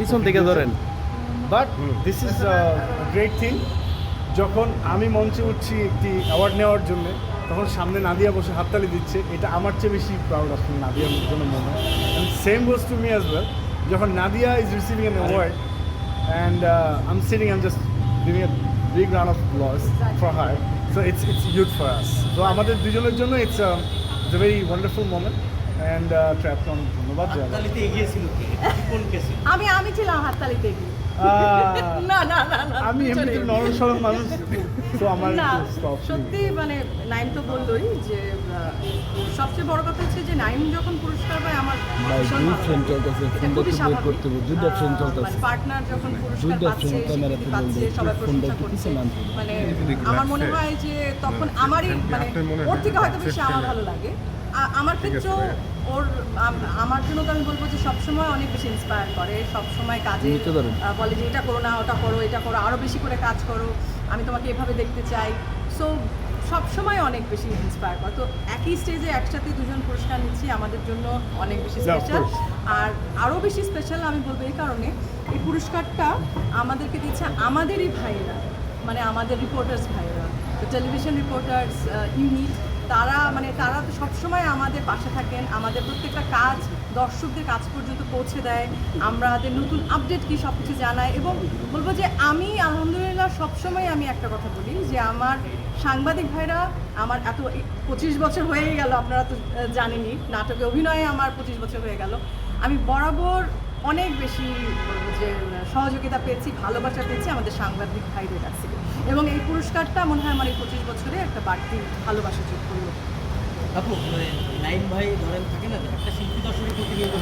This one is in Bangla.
পিছন থেকে ধরেন। But this is great thing যখন আমি মঞ্চে উঠছি একটি অ্যাওয়ার্ড নেওয়ার জন্য তখন সামনে নাদিয়া বসে হাততালি দিচ্ছে। এটা আমার চেয়ে বেশি প্রাউড আসলে নাদিয়ার জন্য মনে হয়। Same goes to me as well যখন Nadia is receiving an award and I'm sitting I'm just giving a big round of loss for her so it's it's youth for us তো আমাদের দুজনের জন্য it's it's a very wonderful moment and trap ধন্যবাদ হাততালিতে গিয়ে। না না না না আমি এমনিতে নরম সরম মানুষ তো আমার না সত্যি মানে নাইম তো বললোই যে সবচেয়ে বড় কথা হচ্ছে যে নাইম যখন পুরস্কার পায় আমার। চলতেছে, ফোনটা একটু বের করতে হবে, দুইটা চলতেছে। মানে পার্টনার যখন পুরস্কার পাচ্ছে সবাই প্রশংসা করছে। মানে আমার মনে হয় যে তখন আমারই মানে ওর থেকে হয়তো বেশি আমার ভালো লাগে। আমার ক্ষেত্রেও ওর আমার জন্য তো আমি বলব যে সবসময় অনেক বেশি ইন্সপায়ার করে সবসময় কাজে বলে যে এটা করো না ওটা করো এটা করো আরও বেশি করে কাজ করো আমি তোমাকে এভাবে দেখতে চাই। সো সবসময় অনেক বেশি ইন্সপায়ার করে। তো একই স্টেজে একসাথে দুজন পুরস্কার নিচ্ছি আমাদের জন্য অনেক বেশি স্পেশাল আর আরও বেশি স্পেশাল আমি বলব এই কারণে এই পুরস্কারটা আমাদেরকে দিচ্ছে আমাদেরই ভাইয়েরা মানে আমাদের রিপোর্টার্স ভাইয়েরা। তো টেলিভিশন রিপোর্টার্স ইউনিট তারা মানে তারা তো সবসময় আমাদের পাশে থাকেন আমাদের প্রত্যেকটা কাজ দর্শকদের কাজ পর্যন্ত পৌঁছে দেয় আমাদের নতুন আপডেট কি সব কিছু জানায় এবং বলব যে আমি আলহামদুলিল্লাহ সবসময় আমি একটা কথা বলি যে আমার সাংবাদিক ভাইরা আমার এত পঁচিশ বছর হয়ে গেল আপনারা তো আহ, জানেনই নাটকে অভিনয়ে আমার পঁচিশ বছর হয়ে গেল। আমি বরাবর অনেক বেশি যে সহযোগিতা পেয়েছি ভালোবাসা পেয়েছি আমাদের সাংবাদিক ভাইদের কাছ থেকে। এবং এই পুরস্কারটা মনে হয় আমার এই পঁচিশ বছরে একটা বাড়তি ভালোবাসা যোগ করল। আপু মানে নাইম ভাই ধরেন থাকে না একটা শিল্পী দর্শনের প্রতিনিয়ত